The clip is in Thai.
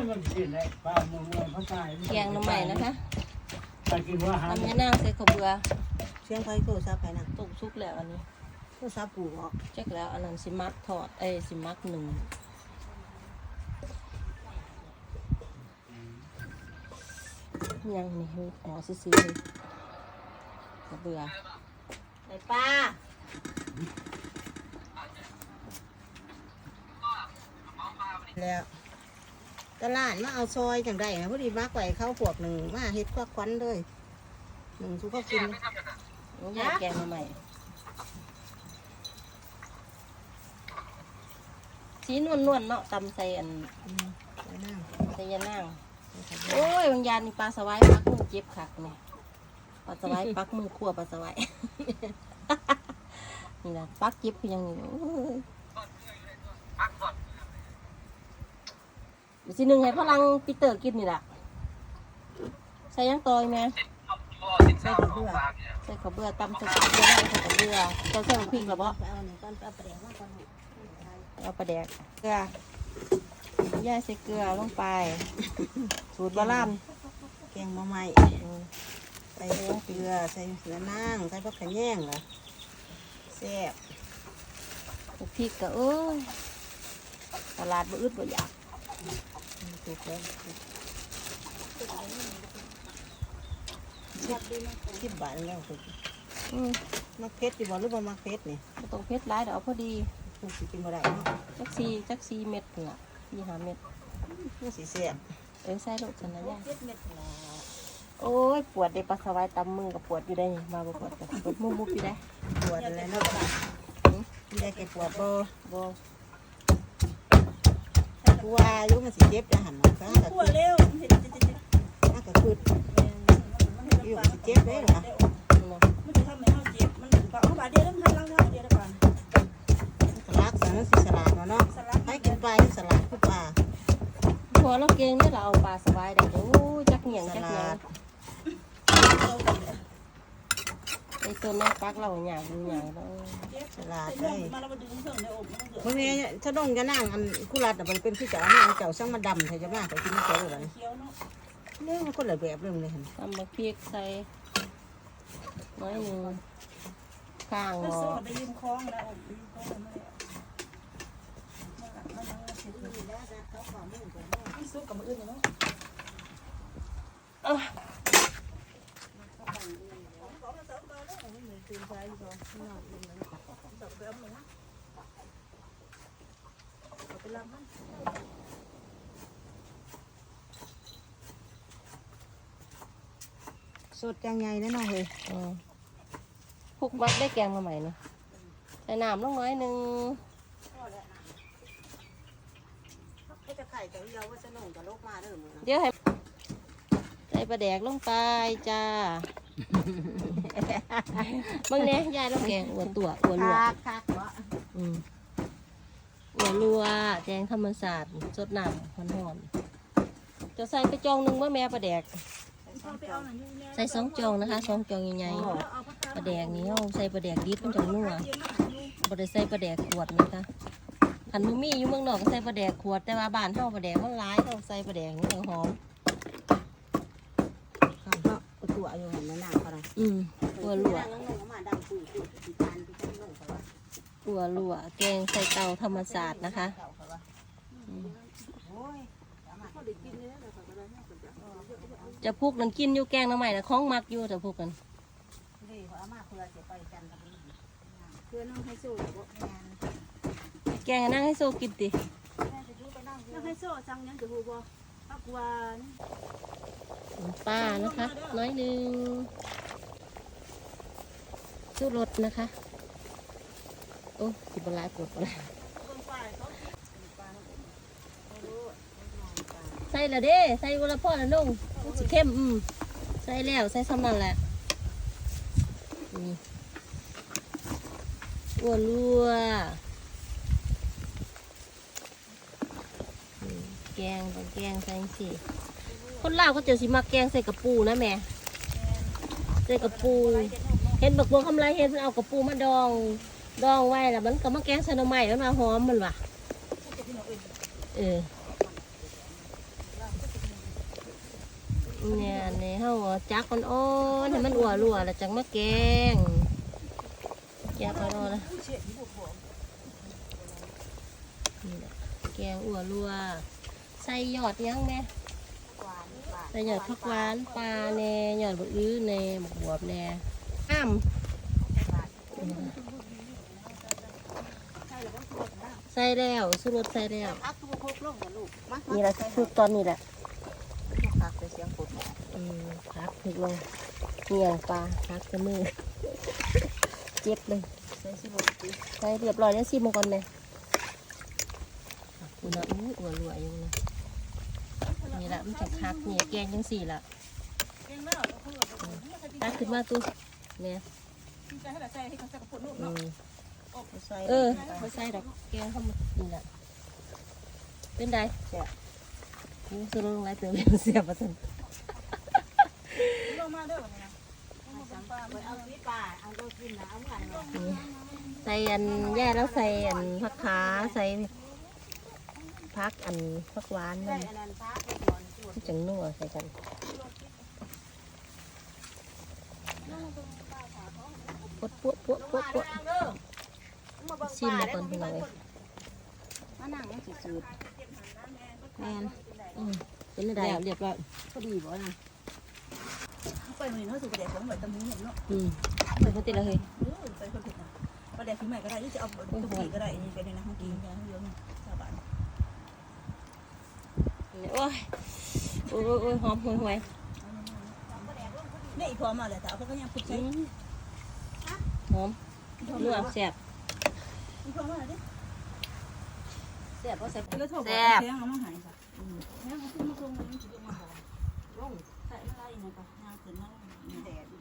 ยมันกินได้ปลาเมืองเมืองเขาตายแกงหน้ำใหม่นะคะไปกินว่าหาทำยานางใส่ข้าวเบื่อเสียงไฟโทรศัพท์ไปนะต้มซุกแล้วอันนี้โทรศัพท์ปู่ออกเช็คแล้วอันนั้นสิมักทอดเอ้ยสิมักหนึ่งยังนี่หัวซื้อๆเลยข้าวเบื่อไอ้ป้าแล้ว ตลาดมาเอาซอยจังได้นะพอดีมาไก่เข้าพวกหนึ่งมาเฮ็ดควักควันเลยหนึ่งทุกข้าวกินนี่ยายแกงมาใหม่สีนวลนวลๆเนาะตำใส่อันอืมไปนั่งใส่ยานางโอ้ยบางยานนี่ปลาสวายปักมือเจ็บคักเนี่ยปลาสวายปักมือขั่วปลาสวายนี่นะปักเจ็บคือหยังนี่โอ้ยเดี๋ยว สิหนึ่งให้พลังปีเตอร์กินนี่แหละใส่หยังตอยแม่ใส่กระเบื้อใส่ข้าวเบื่อตำใส่ข้าวเบื่อได้ใส่ข้าวเบื่อเจ้าใส่พริกหรอบ่ไปเอาหนึ่งก้อนไปเอาไปแดงมาก่อนเอาปลาแดกเกลือย่าใส่เกลือลงไป สูตรโบราณแกงมะไม้อืมใส่เกลือใส่เสือนางใส่ผักขะแยงเหรอแซ่บพริกก็เอ้ยตลาดบ่อึดบ่อยาก ถูกแล้วสิบบาทแล้วถูกอืมมักเพชรดีบ่หรือบ่มักเพชรนี่บ่ต้องเผ็ดหลายเดี๋ยวเอาพอดีถูกสิกินบ่ได้เนาะจักซีจักซีเม็ดนี่ล่ะสี่ห้าเม็ดมันสิแซ่บเอ้ยใส่โลดจันนะย่าเพชรเม็ดละโอ้ยปวดเด้ปลาสวายตำมือกับปวดอยู่ได้นี่มาบ่ปวดกับปวดมุมมุบอยู่ได้ปวดอะไรเนาะมีได้แก่ปวดบ่บ่ กูว่าอยู่มันสิเจ็บจะหันมาก็ก็ขัวเร็วเห็นจะจะจะมันก็คืออยู่มันสิเจ็บเด้เนาะมันจะทำให้เราเจ็บมันก็เอาบาดเดียวแล้วมันลังเท่าเดียวได้ป่ะสลักสันสิสลัดเนาะเนาะให้กินปลาที่สลัดคือปลาพอเราเก่งนี่เราเอาปลาสวายได้โอ้ยจักเหนียงจักเหนียง อ้ตัวแม่ปักเราหยาบดูหยาบแล้วสลัดเส้นเลเลือดยมาแล้วมาดึงเส้นในอกมันเกิดเมื่อนี้ถ้าดงจะนั่งอันกุหลาบน่ะมันเป็นคือเจ้าแม่เจ้าช่างมาดำใช่จะมาไปกินเจ้าเลยเคี้ยวเนาะเนี่ยมันคนละแบบเรื่องเลยเห็นตำบักพริกใส่น้อยหนึ่งข้างหมันม้อโซ่ไปยืมคล้องนะอกยืมคล้องมาเลยมันซุกกับมืออื่นเนาะ สดจังไงแน่นอนเลยอืมพวกมักได้แกงมาใหม่นี่ใส่น้ำลงน้อยหนึ่งเขาจะไข่แต่เดียวว่าจะนุ่งกับลูกมาเด้อมึงเดี๋ยวให้ใส่ปลาแดกลงไปจ้า บางเนี้ยยายต้องแกงอ้วนตัวอ้วนรัวคักคักวะอืมอ้วนรัวแจงธรรมศาสตร์สดน้ำหอนๆจะใส่ไปจองหนึ่งว่าแม่ปลาแดกไปเอาหน่อยนี่แม่ใส่สองจองนะคะสองจองใหญ่ๆปลาแดกนี้เอาใส่ปลาแดกดิบมันจะนัวบ่ได้ใส่ปลาแดกขวดนะคะขันมุมีอยู่เมืองนอกก็ใส่ปลาแดกขวดแต่ว่าบ้านเฮาปลาแดกมันร้ายเราใส่ปลาแดกนี่ยังหอมข้าวเนาะตัวอยู่เห็นไหมนางเขานะอืม อัวลัวนั่งลงมาดังปุ๋ยปุ๋ยสีตาลที่ต้นลงเขาว่าอัวลัวแกงใส่เตาธรรมศาสตร์นะคะเขาว่าอืมโอ้ยสามารถเขาได้กินเลยนะเขาก็ได้เนี่ยเขาจะเอาจะพุกนั่นกินอยู่แกงน้ำใหม่นะของมักอยู่แต่พุกกันดีเขาเอามาเพื่อจะไปกันกับนี่เพื่อน้องให้สู้อยู่บ่แม่นแกงให้นั่งให้โซกินติแม่จะดูไปนั่งอยู่แล้วให้โซ่จังยังจะหูบ่ปักวานป้านะคะ น้อยหนึ่ง สู้รสนะคะ โอ้สิบลายปวดปลายใส่ละเด้ ใส่วละพ่อละนุ่งสิเข้มอืมใส่แล้ว ใส่ซ้ำนั่นแหละนี่อัวลัวแกงต้องแกงใส่สิคนลาวเขาเจะสิมาแกงใส่กระปูนะแม่ ใส่กระปู เห็นบักบัวคำไรเห็นมันเอากระปูมาดองดองไว้แล้วมันก็มาแกงใส่หน่อไม้มันมาหอมมันว่ะเออเนี่ยนี่เฮาเอาจักมันอ่อนให้มันอัวรัวแล้วจังมาแกงแกงอ่อนนะนี่แหละแกงอัวรัวใส่หยอดยังแม่ใส่หยอดผักหวานปลาแน่หยอดบกอื้อแน่บกบวบแน่ อ้ามใส่แล้วสุรสใส่แล้วพักทุกคุกลงกันลูกมานี่แหละคือตอนนี้แหละพักไปเสียงฝนอืมพักถึกลงเนี่ยปลาพักจะมือเจ็บเลยใส่สิบปีใส่เรียบร้อยแล้วสิมงก่อนเลยกูนะอู้อัวรัวอยู่นะนี่แหละมันจะคักนี่แกงยังสี่ละเก่งแล้วเขาเออตักขึ้นมาตู้ เนี่ยใจให้ใส่ให้เขาใส่กระปุกลูกอืเนาะมใส่เออไม่ใส่ดอกแกงเข้ามานี่แหละเป็นไดกูสรุปไรเติมเสียประสันลงมาเด้อวันนี้นะเอาสีป่าเอาตัวกินนะเอาเหมือนนี่ใส่อันแย่แล้วใส่อันผักขาใส่พักอันผักหวานนั่นอันนั้นพักก่อนที่จังนัวใส่กัน ปวดปวดปวดปวดปวดชิมมาก่อนเป็นไงมานั่งมันสิจืดแมนอืมเป็นอะไรเรียบร้อยพอดีบ่นะไปมื้อนี้เนาะสิประเดี๋ยวผมไว้ตำหูเห็นเนาะอืมเป็นปกติแล้วเฮ้ยเออใส่คนผิดนะประเดี๋ยวถึงใหม่ก็ได้หรือจะเอาตุ๊กปีก็ได้นี่ก็ได้นะห้องกินยาเยอะสบายโอ้ยโอ้ยโอ้ยโอ้ยหอมห่วยห่วยนี่อีพอมาเลยแต่เอาก็ยังพุดอืใช้ม หอมนัวแซ่บแซ่บเพราะแซ่บแล้อดแซ่บแล้แขาตมัหส่าแดดยู่